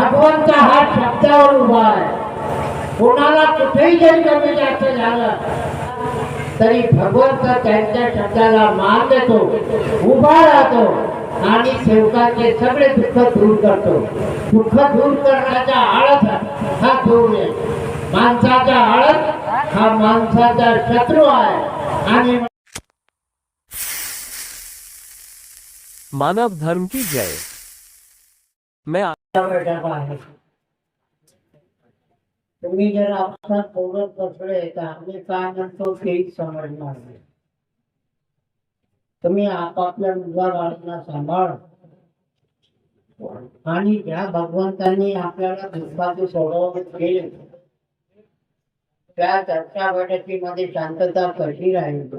भगवंत हा शब्दावर उभा आहे. कोणाला कुठेही जरी कमी जास्त झालं तरी भगवंत त्यांच्या शब्दाला मान देतो उभा राहतो आणि सेवकाचे सगळे दुःख दूर करतो. दुःख दूर करण्याचा आळस हा दूर आहे. माणसाचा आळस हा माणसाचा शत्रू आहे. आणि मानव धर्म की जय. मैं आहे तुम्ही जर आपसात बोलत बसले तर आम्ही काय म्हणतो तेही समजणार नाही तुम्ही आपापल्या मुलाबाळांना सांभाळ. आणि ज्या भगवंतांनी आपल्याला दुःखाचे सोडवून केले त्या चर्चा बैठकीमध्ये शांतता कशी राहील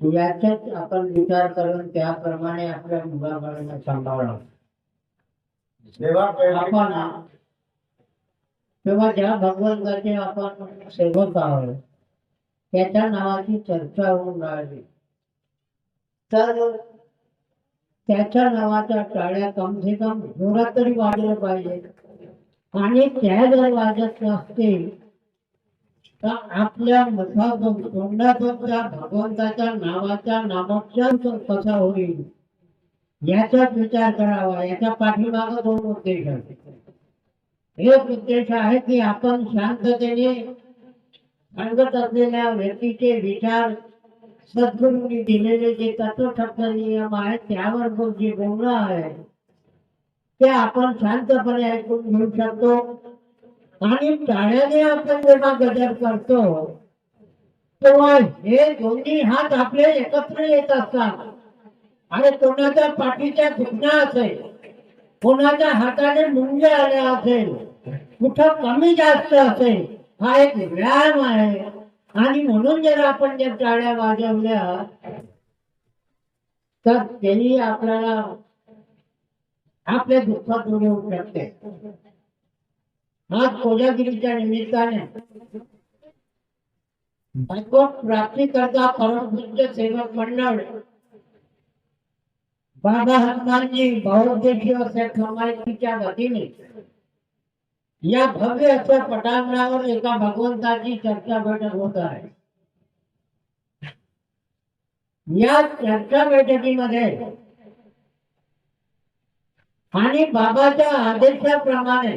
याच्यात आपण विचार करून त्याप्रमाणे आपल्या मुलाबाळांना सांभाळावं आपण तेव्हा ज्या भगवंताचे आपण सेवक आहोत त्याच्या नावाची चर्चा होऊन राहिली. तर त्याच्या नावाच्या टाळ्या कम से कम जोरात तरी वाजलं पाहिजे आणि त्या जर वाजत नसतील तर आपल्या मुखातून तोंडातून त्या भगवंताच्या नावाचा नामोच्चार कसा होईल? याचाच विचार करावा. याच्या पाठीमागं दोन उद्देश आहेत. एक उद्देश आहे की आपण शांततेने सांगत असलेल्या व्यक्तीचे विचार सद्गुरूंनी दिलेले जे तत्वशब्द नियम आहेत त्यावर मग जे बोलणं आहे ते आपण शांतपणे ऐकून घेऊ शकतो. आणि टाळ्याने आपण जेव्हा गजर करतो तेव्हा हे दोन्ही हात आपले एकत्र येत असतात. आणि कोणाच्या पाठीच्या दुखणं असेल? कोणाच्या हाताने मुंग्या आले असेल? कुठं कमी जास्त असेल? हा एक व्यायाम आहे. आणि म्हणून जर आपण जर टाळ्या वाजवल्या तर त्यांनी आपल्याला आपल्या दुःखात दूर होऊ शकते. आज कोजागिरीच्या निमित्ताने भगवत प्राप्ती करता परमपूज्य सेवक मंडळ बाबा हनुमानजी बहुउद्देशीय अशा कमाईच्या वतीने या भव्य अशा पटांगणावर एका भगवंताची चर्चा बैठक होत आहे. या चर्चा बैठकीमध्ये आणि बाबाच्या आदेशाप्रमाणे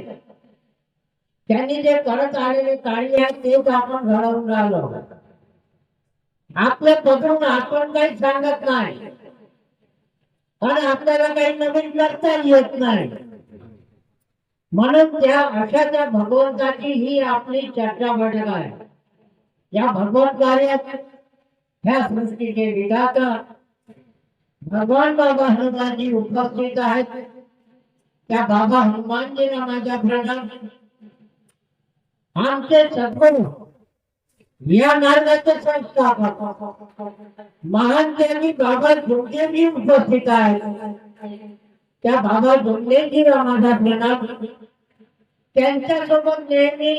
त्यांनी जे करत आलेले कार्य आहे तेच आपण घडवून राहिलो. आपलं पदरून आपण काही सांगत नाही. आणि आपल्याला काही नवीन करता येत नाही. म्हणून त्या अशा त्या भगवंताची ही आपली चर्चा बैठक आहे. या भगवंत कार्यात ह्या सृष्टीचे विधाता भगवान बाबा हनुमानजी उपस्थित आहेत. त्या बाबा हनुमानजी माझ्या प्रणाम. आमचे सद्गुरू या मार्गाचे संस्थापक महान त्यांनी बाबा जोगेजी उपस्थित आहेत त्या बाबा जोगेजीला माझा प्रणाम त्यांच्यासोबत नेहमी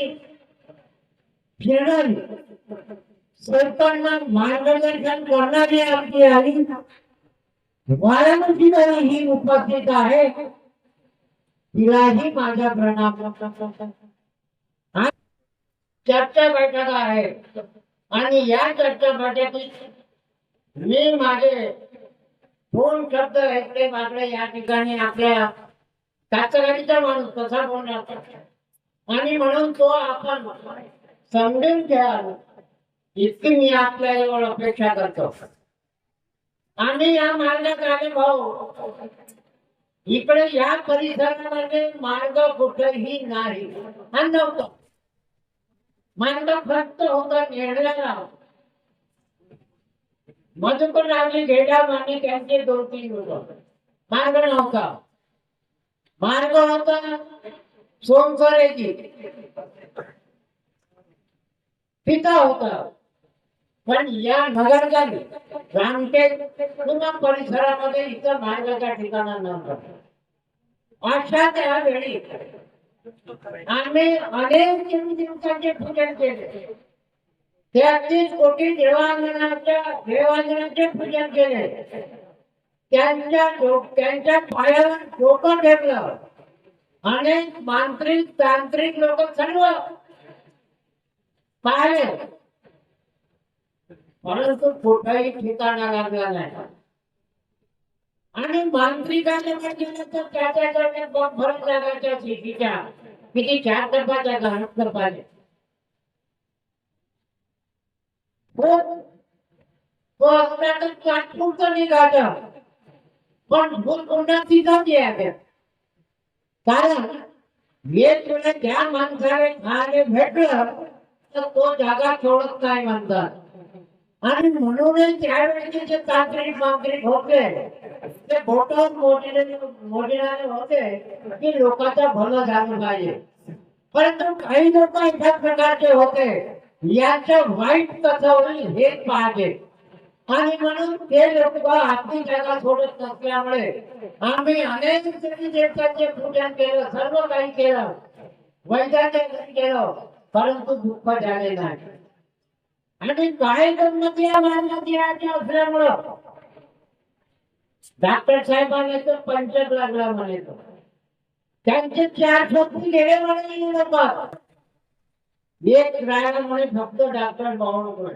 फिरणारी सर्वांना मार्गदर्शन करणारी आमची आई. वाराणसी ही उपस्थित आहे. तिलाही माझा प्रणाम चर्चा बैठका आहे आणि या चर्चा बैठकीत मी माझे दोन शब्द ऐकले मागले या ठिकाणी आपल्या कातराडीचा माणूस कसा बोलणार? आणि म्हणून तो आपण समजून घ्या इतकी मी आपल्या जवळ अपेक्षा करतो. आम्ही या मार्गात आले भाऊ. इकडे या परिसरामध्ये मार्ग कुठेही नाही. हा नव्हतं. मार्ग फक्त होता घेण्याला मधुकर रावली घेडा आणि त्यांचे दोन तीन लोक मार्ग नव्हता मार्ग होता सोमसरेची पिता होता. पण या नगरगावी रामटेक पुन्हा परिसरामध्ये इतर मार्गाच्या ठिकाणा नव्हतं अशा त्यावेळी आम्ही अनेक तीन पूजन केले. तेहतीस कोटी देवांगणाच्या देवांगणाचे पूजन केले. त्यांच्या त्यांच्या पायावर डोकं ठेवलं अनेक मांत्रिक तांत्रिक लोक सर्व पाहिले. परंतु कुठेही ठिकाणा लागला नाही. आणि मांत्रिकाने गेलं तर शेतीच्या किती चार डब्बाच्या घालत पाहिजे तर निघालं. पण भूल पुन्हा तिथं यायचं कारण एक वेळा त्या माणसाला खायला भेटलं तर तो जागा सोडत नाही म्हणतात. आणि म्हणूनच त्यावेळेचे जे तांत्रिक मांत्रिक होते. ते बोटात मोठे मोठे होते की लोकांचं भलं झालं पाहिजे. परंतु काही लोक अशा प्रकारचे होते. याचं वाईट कसं होईल हेच आणि म्हणून ते लोक आपली जागा सोडत नसल्यामुळे आम्ही अनेक देवी देवतांचे पूजन केलं सर्व काही केलं वैद्याचे घरी केलं परंतु दुःख झाले नाही. आणि काय गंमती मारण्यात यायचे असल्यामुळं डॉक्टर साहेबांना तर पंचक लागला म्हणे. तो त्यांचे चार सोपी गेले म्हणे लोक एक राहायला म्हणे फक्त डॉक्टर बावळ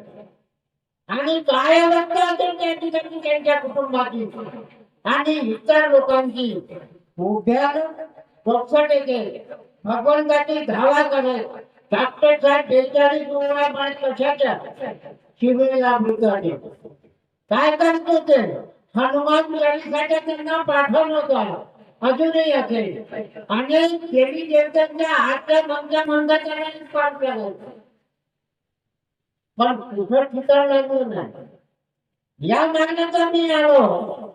आणि काय अवस्था त्या ठिकाणी त्यांच्या कुटुंबाची? आणि इतर लोकांची? उभ्या डोकसट येते भगवंताची धावा करेल. डॉक्टर बेचाळीस वेळा पाणी कशाच्या शिबिरीला मृत आले काय करतो ते? हनुमान चालीसाठी त्यांना पाठवलं होतं. अजूनही असेल आणि देवी देवतांच्या आजच्या मंगा मंगा त्यांना पाठ करायचं पण कुठं ठिकाण लागलं नाही. या मार्गाचा मी आलो.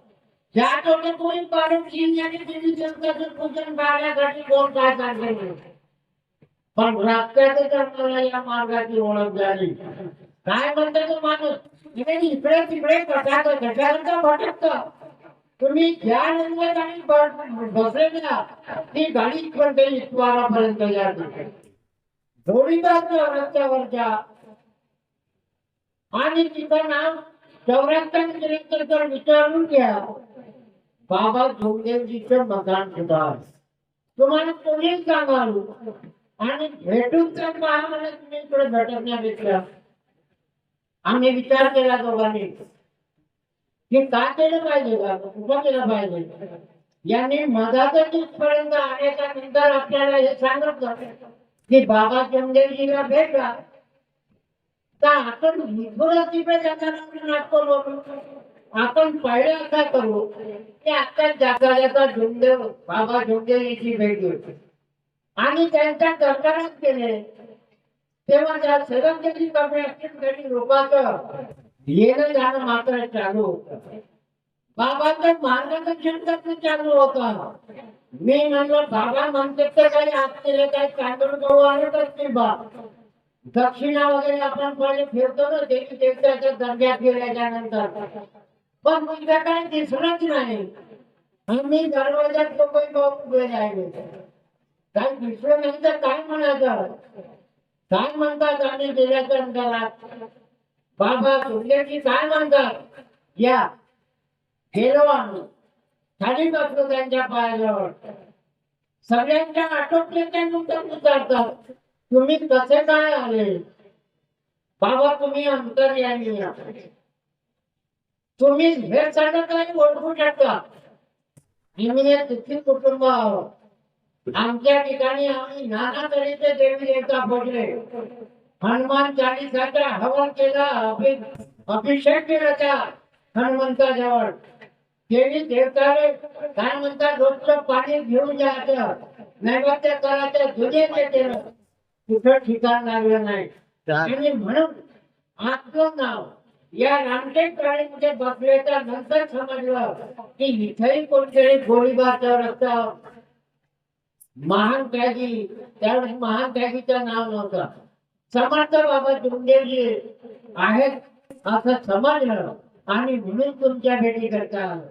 ज्या टोके कोणी पाडून शिव आणि देवी देवताचं पूजन पाहण्यासाठी कोण काय सांगले पण रस्त्यातच करताना या मार्गाची ओळख झाली. काय म्हणतो तो माणूस? इकडे इकडे तिकडे कशाचं कशाचं भटकतं तुम्ही ज्या रंगात आणि बसले ना ती गाडी पण इतवारापर्यंत या जोडीदार रस्त्यावरच्या. आणि तिथं नाव चौऱ्याहत्तर त्र्याहत्तर तर विचारून घ्या. बाबा जोगदेवजीचं मकान सुद्धा तुम्हाला कोणी सांगाल आणि भेटून तर पहा मला थोडं झटकण्या भेटण्यापेक्षा आम्ही विचार केला दोघांनी. हे का केलं पाहिजे उभा कुठं केलं पाहिजे. यांनी मधातच इथपर्यंत आल्याच्यानंतर आपल्याला हे सांगत की बाबा चंदेवजीला भेटा. तर आपण इथूनच तिकडे जाताना नाटक करू आपण पहिले असा करू. की आता जाता जाता झुंदेव बाबा झुंदेवीची भेट घेऊ. आणि त्यांच्या सरकारात केले. तेव्हा त्या सरंजली कमी लोकांचं येणं जाणं मात्र चालू होत. बाबाचं मार्गदर्शन करणं चालू होतं. मी म्हणलं बाबा म्हणते तर काही असलेले काही तांदूळ गहू आणत असतील बा. दक्षिणा वगैरे आपण पहिले फिरतो ना देवी देवताच्या दर्ग्यात गेल्याच्यानंतर पण मुलगा काय दिसलंच नाही. आम्ही दरवाजात लोक उभे राहिले. काय दिसलं काय म्हणायचं? काय म्हणतात आम्ही गेल्याच्या अंतरात बाबा तुमच्याशी काय म्हणतात? या. गेलो आम्ही खाली बसलो त्यांच्या पायाजवळ. सगळ्यांच्या आटोपल्याच्या नंतर विचारतात तुम्ही कसे काय आले? बाबा तुम्ही अंतर्यामी या. तुम्ही हे सगळं काही ओळखू शकता. आम्ही हे तिथली कुटुंब आहोत. आमच्या ठिकाणी आम्ही नाना तऱ्हेचे देवी देवता भजले हनुमान चालीसाचा हवन केला अभि- अभिषेक केला त्या हनुमंताजवळ देवी देवताले काय म्हणतात रोजचं पाणी घेऊन जायचं. नैवेद्य करायचं दुधेचे केलं. कुठं ठिकाण लागलं नाही. आणि म्हणून आपलं नाव या रामटेक प्राणीमध्ये बसल्याच्या नंतर समजलं की इथेही कोणतरी गोळीबारचा रस्ता महान त्यागी त्यावेळेस महान त्यागीचं नाव नव्हतं. समर्थ बाबा जुंदेजी आहेत असं समजलं आणि म्हणून तुमच्या भेटी करता आलं.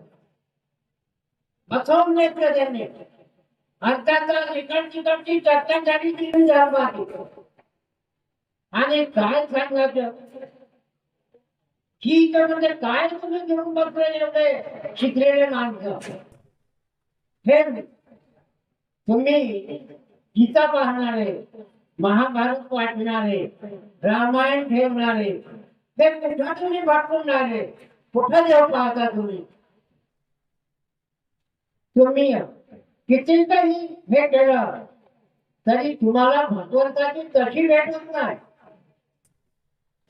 बसवून घेतलं त्यांनी. अर्थात इकडची तिकडची चर्चा झाली ती बाकी. आणि काय सांगायचं? ही तर म्हणजे काय तुम्ही घेऊन बसले एवढे शिकलेले माणसं? हे तुम्ही गीता पाहणारे महाभारत वाचणारे रामायण ठेवणारे हे कुठं तुम्ही वाचवणारे कुठं देव पाहता तुम्ही? तुम्ही किती काही हे केलं तरी तुम्हाला भगवंताची तशी भेटत नाही.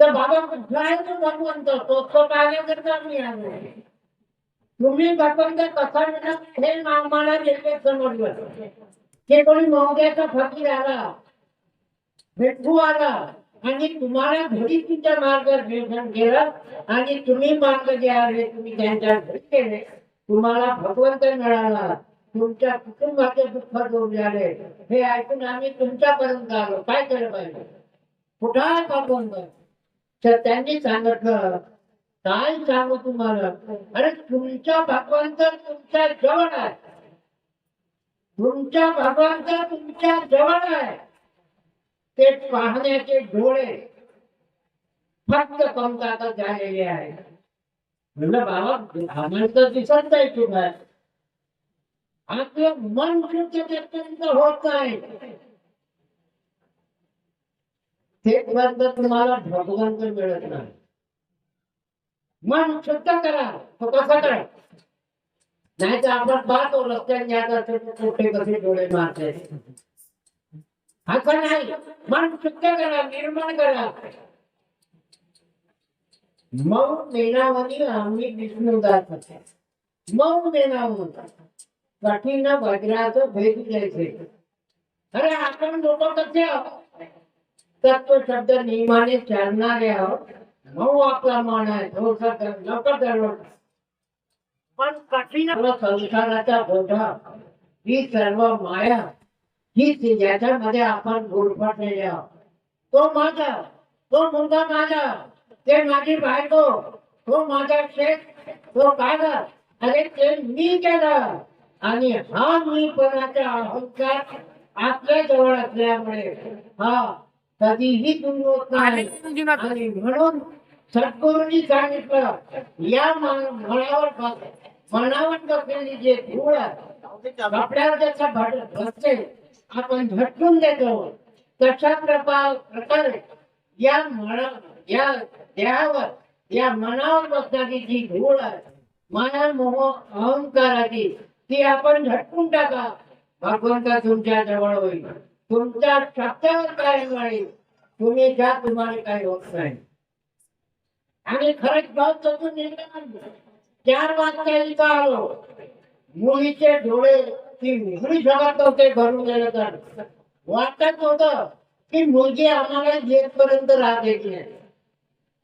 तर बाबा कुठला आहे तो भगवंत तो तो कार्यकर्ता मी तुम्ही भगवंत कसा मिळत हे आम्हाला देखील समजलं हे कोणी महोदयाचा फकीर आला भेटू आला आणि तुम्हाला घरी तुमच्या मार्गदर्शन केलं आणि तुम्ही मार्ग जे आले तुम्ही त्यांच्या घरी केले तुम्हाला भगवंत मिळाला तुमच्या कुटुंबाचे दुःख दूर झाले. हे ऐकून आम्ही तुमच्यापर्यंत आलो. काय केलं पाहिजे? कुठं आहे तर त्यांनी सांगितलं काय सांगू तुम्हाला? अरे तुमच्या भगवंत तुमच्या जवळ आहे. तुमच्या भगवंत तुमच्या जवळ आहे. ते पाहण्याचे डोळे फक्त कमतात झालेले आहे. म्हणलं बाबा आम्हाला तर दिसत नाही तुम्हाला आपलं मन शुद्ध त्यापर्यंत होत नाही. तेपर्यंत तुम्हाला भगवंत मिळत नाही. मन शुद्ध करा तो कसा करा नाही तर आपण पाहतो रस्त्याने जात असेल कुठे कसे डोळे मारते. असं नाही. मन शुद्ध करा निर्माण करा. मऊ मेनावरी आम्ही विष्णू जात होते मऊ मेनावर कठीण वज्राचं भेद द्यायचे. अरे आपण लोक कसे आहोत? तत्व शब्द नियमाने चालणारे आहोत. आपला मन आहे पण कठीण ही सर्व माया ही ती ज्याच्यामध्ये आपण गुरफटलेले आहोत तो माझा तो मुलगा माझा ते माझी बायको तो माझा शेत तो कागद अरे ते मी केलं. आणि हा मीपणाचा अहंकार आपल्या जवळ असल्यामुळे हा कधीही दूर होत नाही म्हणून सद्गुरूंनी सांगितलं या मनावर मनावर बसलेली जे धूळ आहे कपड्यावर त्याचा भट बसते आपण झटकून देतो. तशा प्रकार प्रकारे या मना या देहावर या मनावर बसणारी जी धूळ आहे माया मोह अहंकाराची ती आपण झटकून टाका. भगवंत तुमच्या जवळ होईल. तुमच्या शब्दावर काय होईल तुम्ही ज्या तुम्हाला काही होत नाही. आणि खरंच बहुत चतुर निर्णय चार वाजता आलो मुलीचे डोळे ती निघडी जगात होते भरून गेलं तर. वाटत होत की मुलगी आम्हाला येतपर्यंत राहते. की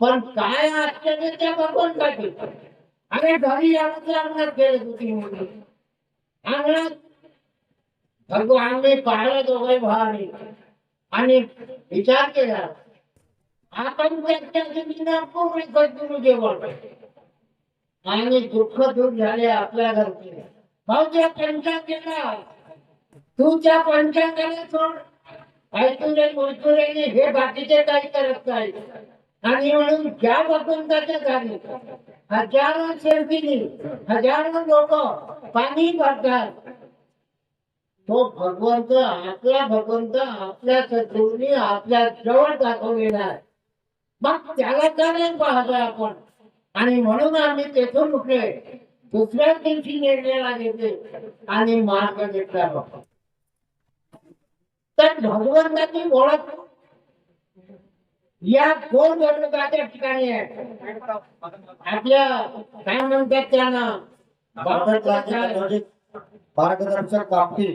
पण काय आश्चर्य त्या बघून भगवंताची अरे घरी आमच्या अंगणात गेले होती मुली. अंगणात भगवान मी पाहिलं दोघे भावाने आणि विचार केला आपण त्यांच्या जमिनीला पूर्ण सद्गुरु जेवण आणि दुःख दूर झाले आपल्या घरचे. भाऊच्या पंचांगाला तुझ्या पंचांगाला सोड. ऐकून मजदुराने हे बाकीचे काही करत नाही. आणि म्हणून ज्या भगवंताच्या झाले हजारो शेरपिनी हजारो लोक पाणी भरतात तो भगवंत आपला भगवंत आपल्या शत्रूंनी आपल्या जवळ दाखवलेला आहे. मग त्याला का नाही पाहतोय आपण. आणि म्हणून आम्ही तेथून उठले दुसऱ्याच दिवशी निर्णयाला घेतले आणि मार्ग घेतला तर भगवंताची ओळख या दोन वर्णकाच्या ठिकाणी आहे. आपल्या काय म्हणतात त्यांना मार्गदर्शक बाबती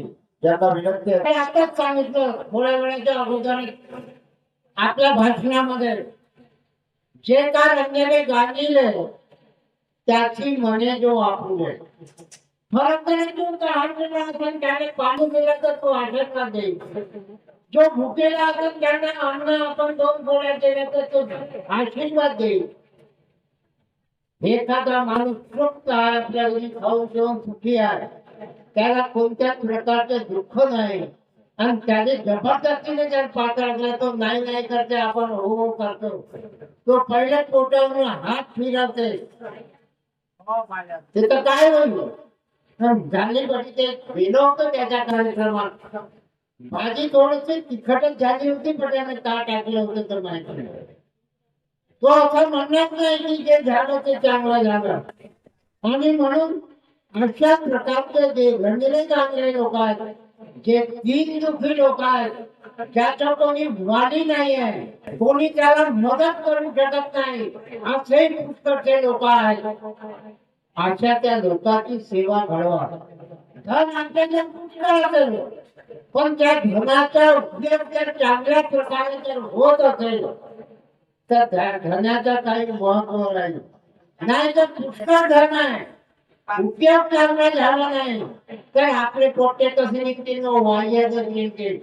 ज्यांना विनंती आहे. ते आताच सांगितलं. थोड्या वेळाच्या अगोदर आपल्या भाषणामध्ये. जे काय रंगाने गाणीले त्याची म्हणे जो वापरू फरक नाही तो तहानलेला असेल त्याने पाणी दिलं तर तो आशीर्वाद देईल जो भुकेला असेल त्याने अन्न आपण दोन गोळ्या दिल्या तर तो आशीर्वाद देईल. एखादा माणूस तृप्त आहे आपल्या घरी खाऊन जेवण सुखी आहे. त्याला कोणत्या प्रकारचं दुःख नाही. आणि त्याने जबरदस्तीने जर पात्रातला तो नाही नाही करते आपण हो, हो करतो. तो पहिल्या पोटावरून हात फिरवते. तिथं काय होईल? झाली ते त्याच्या कार्यक्रमात. भाजी थोडीशी तिखटच झाली होती पण त्याने का टाकलं होतं तर माहिती नाही. तो असं म्हणणार नाही की जे झालं ते चांगलं झालं. आणि म्हणून अशा प्रकारचे जे घडलेले चांगले लोक आहेत जे तीन दुखी लोक आहेत ज्याचा कोणी वाली नाही आहे कोणी त्याला मदत करू शकत नाही। असे पुष्कळचे लोक आहेत अशा त्या लोकांची सेवा घडवा धन आपल्याला पुष्कळ असेल पण त्या धनाचा उपयोग जर चांगल्या प्रकारे जर होत असेल तर त्या धनाचा काही महत्व राहील नाही तर पुष्कळ धन आहे उपयोग करणे झाला नाही. तर आपले पोटे तसे निघतील? न निघतील.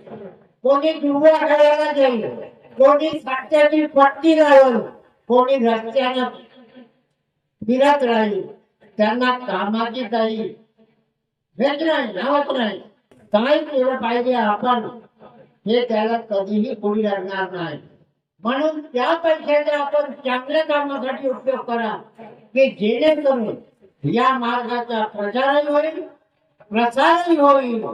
कोणी दुर्वा खेळायला जाईल. कोणी सात्याची पट्टी लावल कोणी रस्त्यानं फिरत राहील. त्यांना कामाची काही भेट नाही नावत नाही. काय केलं पाहिजे आपण? हे त्याला कधीही कोणी लागणार नाही. म्हणून त्या पैशाचा आपण चांगल्या कामासाठी उपयोग करा. की जेणेकरून या मार्गाचा प्रचारही होईल प्रसारही होईल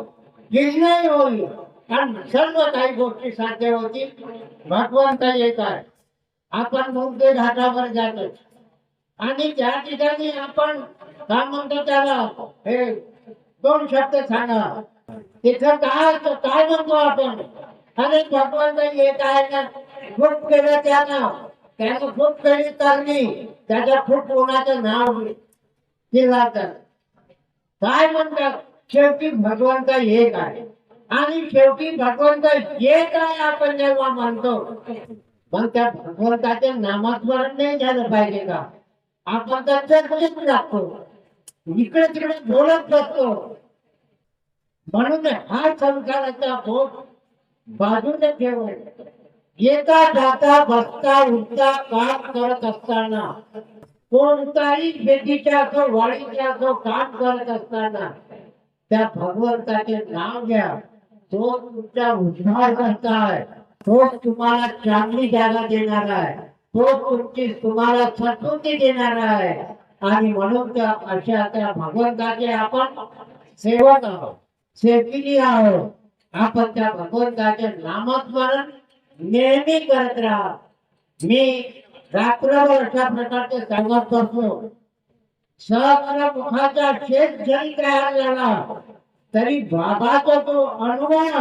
निर्णय होईल. कारण सर्व काही गोष्टी साध्य होतील. भगवंत एक आहे. आपण मुंबई घाटावर जातो. आणि त्या ठिकाणी आपण काय म्हणतो त्याला? हे दोन शब्द सांगा. तिथं काय काय म्हणतो आपण? अरे भगवंत एक आहे ना. खूप केलं त्यानं. त्यानं खूप केली तर त्याच्या खूप कोणाचं नाव केला तर? काय म्हणतात शेवटी भगवंत एक आहे. आणि शेवटी भगवंत एक आहे आपण जेव्हा मानतो मग त्या भगवंताचे नामस्मरण नाही झालं पाहिजे का? आपण त्यांच्या लागतो इकडे तिकडे बोलत बसतो. म्हणून हा संसाराचा भोग बाजूने ठेवून येता जाता बसता उठता काम करत असताना कोणताही शेतीच्या असो वाडीच्या असो काम करत असताना त्या भगवंताचे नाव घ्या. तो तुमचा उद्धार करता आहे. तो तुम्हाला चांगली जागा देणार आहे. तो तुमची तुम्हाला सद्बुद्धी देणार आहे. आणि म्हणून त्या अशा त्या भगवंताचे आपण सेवक आहोत सेविकी आहोत. आपण त्या भगवंताचे नामस्मरण नेहमी करत राहा. मी रात्रभर अशा प्रकारचे तो अनुभव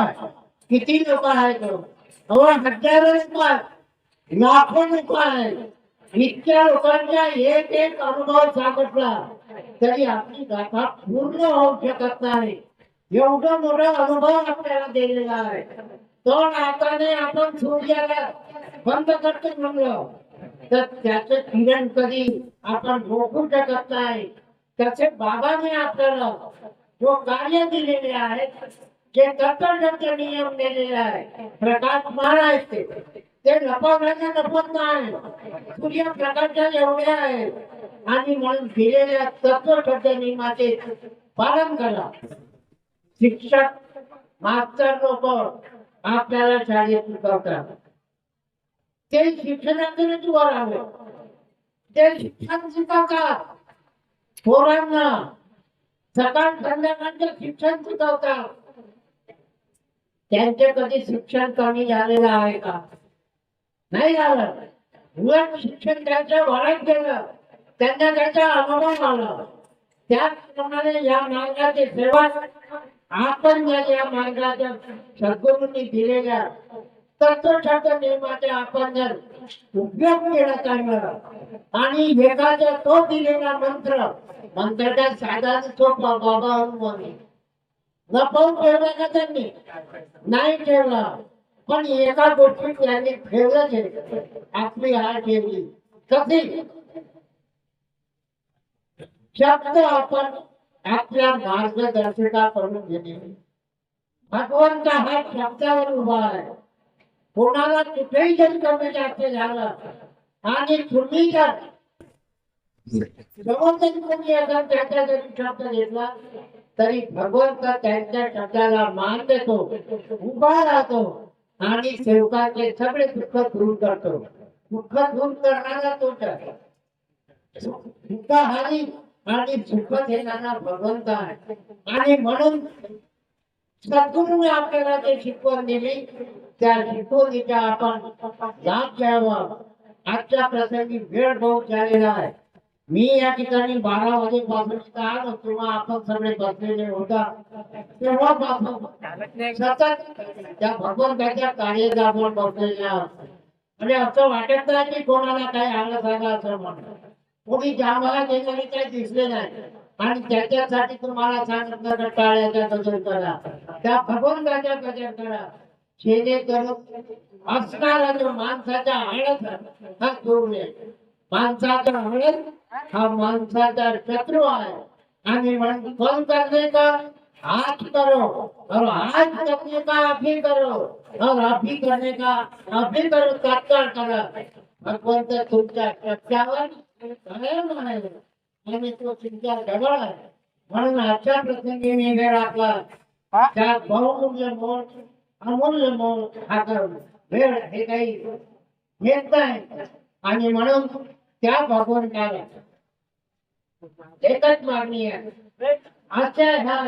किती लोक आहेत तो अहो हजारो लोक लाखो लोक आहेत इतक्या लोकांचा एक एक अनुभव सांगितला तरी आपली गाथा पूर्ण होऊ शकत नाही एवढा मोठा अनुभव आपल्याला दिलेला आहे तो नाताने आपण सूर्याला बंद करतो म्हणलं तर त्याचे खंडन कधी आपण रोखू शकत नाही. त्याचे बाबाने आपल्याला जो कार्य दिलेले आहेत जे तंत्रज्ञ नियम दिलेले आहे प्रकाश महाराज ते ते लपवण्याचं लपत नाही. सूर्य प्रकाशात एवढे आहे. आणि म्हणून दिलेल्या तत्व नियमाचे पालन करा. शिक्षक मास्तर लोक आपल्याला शाळेत शिकवतात. ते शिक्षणातूनच वर आले. ते शिक्षण शिकवतात. पोरांना सकाळ संध्याकाळचं शिक्षण शिकवतात. त्यांचे कधी शिक्षण कमी झालेलं आहे का? नाही झालं. उलट शिक्षण त्यांच्या वाढत गेलं. त्यांना त्याचा अनुभव आला. त्याचप्रमाणे या मार्गाची सेवा आपण या मार्गाच्या सद्गुरूंनी दिलेल्या तत्वशास्त्र नियमाचा आपण जर उपयोग केला चांगला आणि एखादा तो दिलेला मंत्र मंत्राचा साधा सोपा बाबा हनुमान पाहून ठेवला का त्यांनी? नाही ठेवला. पण एका गोष्टीत त्यांनी ठेवलंच आपली हा ठेवली कधी? शब्द आपण आपल्या मार्गदर्शकाकडून घेतली. भगवंत हा शब्दावर उभा आहे. कोणाला कुठेही जरी कमी जास्त झालं आणि तुम्ही जर जबरदस्ती कोणी त्याचा जरी शब्द घेतला तरी भगवंत त्यांच्या शब्दाला मान देतो उभा राहतो आणि सेवकाचे सगळे दुःख दूर करतो. दुःख दूर करणारा तोच दुःख हानी आणि सुख देणारा भगवंत आहे. आणि म्हणून सद्गुरूने आपल्याला ते शिकवण दिली त्या शिकवणीच्या आपण लाभ घ्यावा आजच्या प्रसंगी वेळ बहुत झालेला आहे. मी या ठिकाणी बारा वाजेपासून इथं किंवा आपण सगळे बसलेले होता. तेव्हापासून सतत त्या भगवंताच्या कार्यात आपण बसलेले आहोत म्हणजे असं वाटत नाही की कोणाला काही आलं झालं असं म्हणतो कोणी जांभळा गेलेली काही दिसले नाही. आणि त्याच्यासाठी तुम्हाला सांगितलं तर टाळ्याच्या गजर करा. त्या भगवंताच्या गजर करा. जेणेकरून असणारा जो माणसाच्या हा नये माणसाचा हा माणसाचा शत्रू आहे. आणि कौन करने का? आज करो. और आज करने का? अभी करो. और अभी करने का? अभी करो. तात्काळ करा. भगवंत तुमच्या शब्दावर कायम आहे. आणि तो तुमच्या जवळ आहे. म्हणून आजच्या प्रसंगी मी वेळ आपला त्या बहुमूल्य मोल अमूल्य मोल हा वेळ हे काही येत नाही. आणि म्हणून त्या भगवंताला एकच मागणी आहे. आजच्या ह्या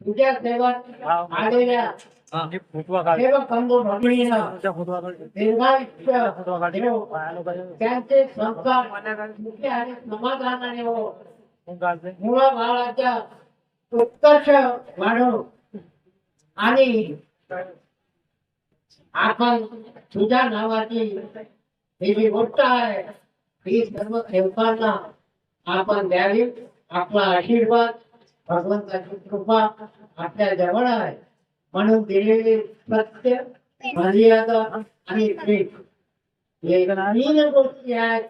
तुझ्या आलेल्या त्यांचे संस्कार आणि समाधानाने हो. मुळा बाळाच्या उत्कर्ष वाढव आणि आपण तुझ्या नावाची ही जी गोष्ट आहे. ही सर्व सेवकांना आपण द्यावी. आपला आशीर्वाद भगवंताची कृपा आपल्या जवळ आहे. म्हणून दिलेली सत्य मर्यादा आणि प्रेम हे तीन गोष्टी आहेत.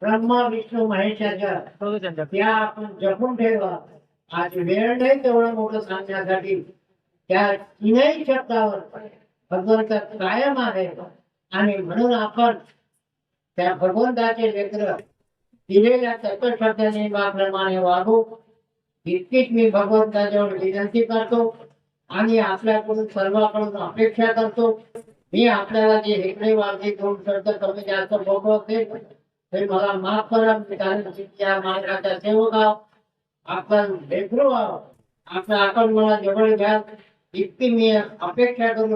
ब्रह्मा विष्णू महेशाच्या. त्या आपण जपून ठेवा. आज वेळ नाही तेवढं मोठं सांगण्यासाठी. त्या तीनही शब्दावर भगवंत कायम आहे. आणि म्हणून आपण त्या भगवंताचे लेकर दिलेल्या तत्वशब्दाने नियमाप्रमाणे वागू. इतकीच मी भगवंताजवळ विनंती करतो. आणि आपल्याकडून सर्वांकडून अपेक्षा करतो. मी आपल्याला जे हेकडे वागली दोन शब्द कमी जास्त बोललो असेल ते मला माफ करा. मी कारण त्या मार्गाचा सेवक आहोत आपण लेकरू आहोत आपल्या आपण मला जवळ घ्या. इतकी मी अपेक्षा करून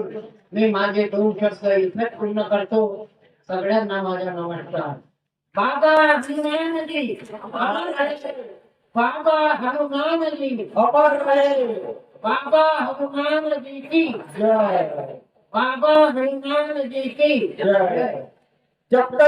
मी माझे दोन शब्द इथे पूर्ण करतो. सगळ्यांना माझ्या नमस्कार. बाबा हनुमानजी बाबा हनुमानजी खबर आहे बाबा हनुमानजी की जय. बाबा हनुमानजी की जय. जब तक